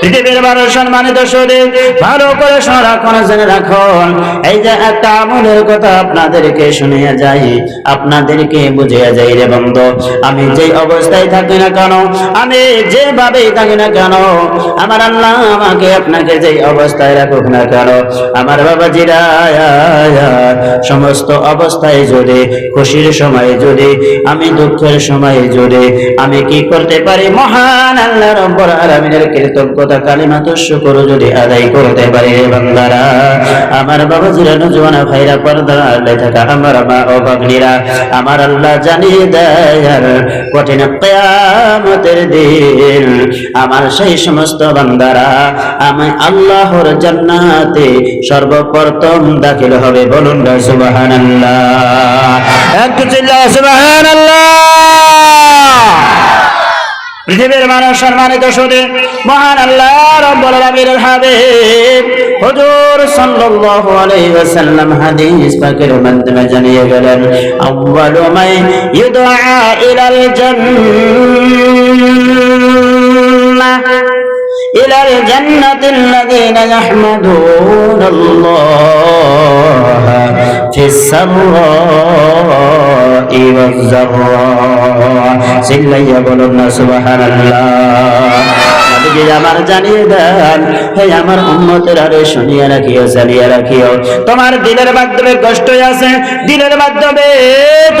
পৃথিবীর বারো সম্মানিত শরীর ভালো করে সংরক্ষণ জেনে রাখুন। এই যে একটা আমলের কথা আপনাদেরকে শুনিয়ে যাই, আপনাদেরকে বুঝিয়ে যাই রে বন্ধু। আমি যে অবস্থায় থাকি না কেন, আমি যেভাবেই থাকি না কেন, আমার আল্লাহ আমাকে আপনাকে যে অবস্থায় রাখুক না কেন, আমার বাবাজিরা, সমস্ত অবস্থায় যদি, খুশির সময় যদি, আমি দুঃখের সময় যদি, আমি কি করতে পারি? মহান আল্লাহ রব্বুল আলামিনের কৃতজ্ঞতা কালিমা তো শুকর যদি আদায় করতে পারি রে বান্দারা। আমার বাবা জিরা নজওয়ানা ভাইরা পর্দা আল্লাহ থাকা আমার মা ও ভগ্নীরা, আমার আল্লাহ জানিয়ে দেয় কঠিন কিয়ামতের দিন আমার সেই সমস্ত বান্দারা, আমি আল্লাহর জান্নাতে সর্বপ্রথম দাখিল হবে বলুন সুবহানাল্লাহ। একটু চিল্লা সুবহানাল্লাহ। পৃথিবীর মানুষ সম্মানিত সুদে, মহান আল্লাহ রব্বুল আলামিনের হাবিব। হুজুর সাল্লাল্লাহু আলাইহি ওয়াসাল্লাম হাদিস পাকের মাধ্যমে জানিয়ে গেলেন, আউয়ালু মাই ইউদআ ইলাল জান্নাহ, ইলাল জান্নাতিল লাযিনা ইয়াহমাদুনাল্লাহ والسراء والزراء سلي يقولون سبحان الله আমার জানিয়ে দেন। হে আমার উম্মতের আরে শুনিয়ে রাখিও, জানিয়ে রাখিও। তোমার দিলের মাধ্যমে কষ্ট আছে, দিলের মাধ্যমে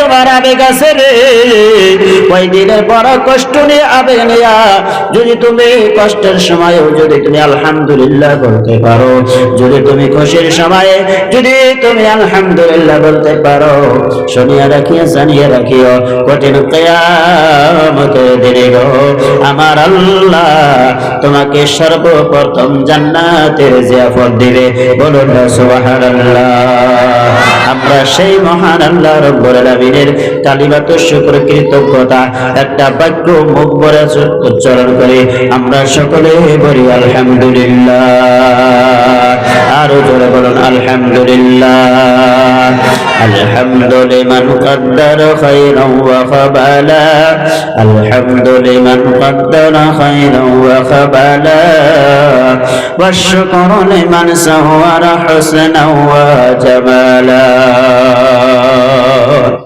তোমার আবেগ আছে রে। ওই দিলের বড় কষ্ট নিয়ে আবেগ নিয়া যদি তুমি কষ্টের সময়েও যদি তুমি আলহামদুলিল্লাহ বলতে পারো, যদি তুমি খুশির সময়ে যদি তুমি আলহামদুলিল্লাহ বলতে পারো, শুনিয়া রাখিও, জানিয়ে রাখিও, কঠিন কেয়ামতের দিনে গো, আমার আল্লাহ তোমাকে সর্বপ্রথম জান্নাতের জিয়াফত দিবে বলুন না সুবহানাল্লাহ আমরা সেই মহান আল্লাহ রব্বুল আলামিনের কালিমাত শুকর কৃতজ্ঞতা একটা বাক্য মুখ ভরে উচ্চারণ করে আমরা সকলে বলি আলহামদুলিল্লাহ আরো জোরে বলুন আলহামদুলিল্লাহ الحمد لمن قدر خيرا وخبالا الحمد لمن قدر خيرا وخبالا والشكر لمن سور حسنا وجمالا.